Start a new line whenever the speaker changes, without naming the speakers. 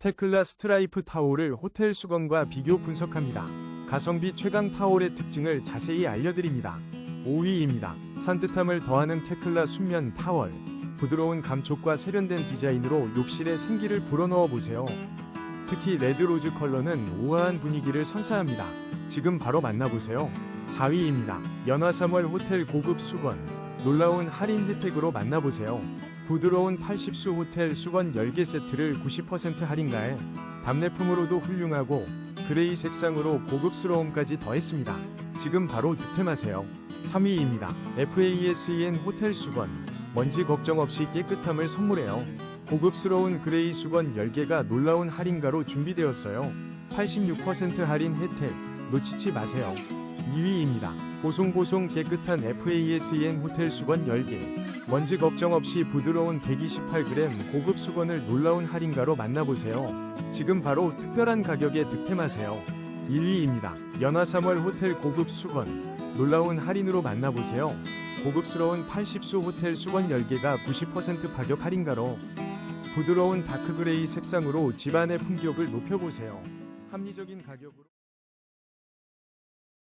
테클라 스트라이프 타올을 호텔 수건과 비교 분석합니다. 가성비 최강 타올의 특징을 자세히 알려드립니다. 5위입니다. 산뜻함을 더하는 테클라 순면 타월. 부드러운 감촉과 세련된 디자인으로 욕실에 생기를 불어넣어 보세요. 특히 레드 로즈 컬러는 우아한 분위기를 선사합니다. 지금 바로 만나보세요. 4위입니다. 연화 3월 호텔 고급 수건. 놀라운 할인 혜택으로 만나보세요. 부드러운 80수 호텔 수건 10개 세트를 90% 할인가에 답례품으로도 훌륭하고 그레이 색상으로 고급스러움까지 더했습니다. 지금 바로 득템하세요. 3위입니다. FASEN 호텔 수건. 먼지 걱정 없이 깨끗함을 선물해요. 고급스러운 그레이 수건 10개가 놀라운 할인가로 준비되었어요. 86% 할인 혜택 놓치지 마세요. 2위입니다. 보송보송 깨끗한 FASEN 호텔 수건 10개. 먼지 걱정 없이 부드러운 128g 고급 수건을 놀라운 할인가로 만나보세요. 지금 바로 특별한 가격에 득템하세요. 1위입니다. 연화 3월 호텔 고급 수건. 놀라운 할인으로 만나보세요. 고급스러운 80수 호텔 수건 10개가 90% 가격 할인가로 부드러운 다크그레이 색상으로 집안의 품격을 높여보세요. 합리적인 가격으로